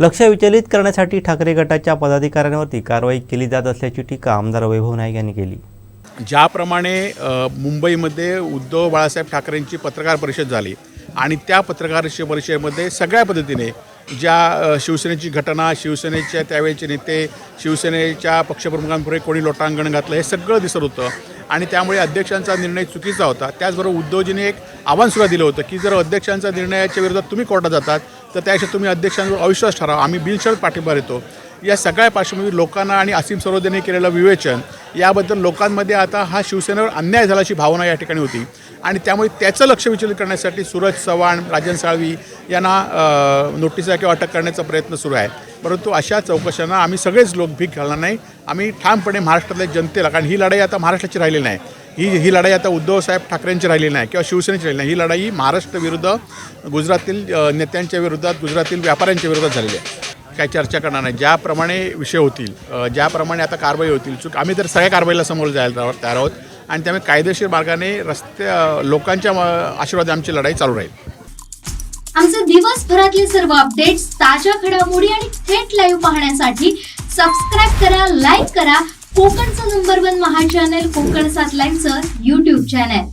लक्ष विचलित करण्यासाठी ठाकरे गटाच्या पदाधिकाऱ्यांवरती कारवाई केली जात असल्याची टीका आमदार वैभव नाईक यांनी केली. ज्याप्रमाणे मुंबईमध्ये उद्धव बाळासाहेब ठाकरेंची पत्रकार परिषद झाली आणि त्या पत्रकार परिषदेमध्ये सगळ्या पद्धतीने ज्या शिवसेनेची घटना शिवसेनेच्या त्यावेळेचे नेते शिवसेनेच्या पक्षप्रमुखांपुढे कोणी लोटांगण घातलं हे सगळं दिसत होतं. आणि त्यामुळे अध्यक्षांचा निर्णय चुकीचा होता. त्याचबरोबर उद्धवजीने एक आव्हानसुद्धा दिलं होतं की जर अध्यक्षांच्या निर्णयाच्या विरोधात तुम्ही कोर्टात जातात तर त्यापेक्षा तुम्ही अध्यक्षांवर अविश्वास ठरावा. आम्ही बिनशर्त पाठिंबा देतो. या सगळ्या पार्श्वभूमीवर लोकांना आणि असीम सरोदेने केलेलं विवेचन याबद्दल लोकांमध्ये आता हा शिवसेनेवर अन्याय झाल्याची भावना या ठिकाणी होती. आणि त्यामुळे त्याचं लक्ष विचलित करण्यासाठी सूरज चव्हाण राजन साळवी यांना अ, नोटिसा किंवा अटक करण्याचा प्रयत्न सुरू आहे. परंतु अशा चौकशांना आम्ही सगळेच लोक भीक घालणार नाही. आम्ही ठामपणे महाराष्ट्रातल्या जनतेला कारण ही लढाई आता महाराष्ट्राची राहिलेली नाही. ही ही लढाई आता उद्धवसाहेब ठाकरेंची राहिली नाही किंवा शिवसेनेची राहिली नाही. ही लढाई महाराष्ट्र विरुद्ध गुजरातील नेत्यांच्या विरोधात गुजरातील व्यापाऱ्यांच्या विरोधात झालेली आहे. काय चर्चा करणार नाही. ज्याप्रमाणे विषय होतील ज्याप्रमाणे आता कारवाई होतील चूक आम्ही तर सगळ्या कारवाईला समोर जायला तयार- आहोत आणि त्यामुळे कायदेशीर मार्गाने रस्ते लोकांच्या आशीर्वाद आमची लढाई चालू राहील. आमचे दिवसभरातले सर्व अपडेट्स ताज्या घडामोडी आणि थेट लाईव्ह पाहण्यासाठी सबस्क्राईब करा लाईक करा. कोकणचं नंबर वन महा चॅनल कोकण सात लाईव्हचं युट्यूब चॅनल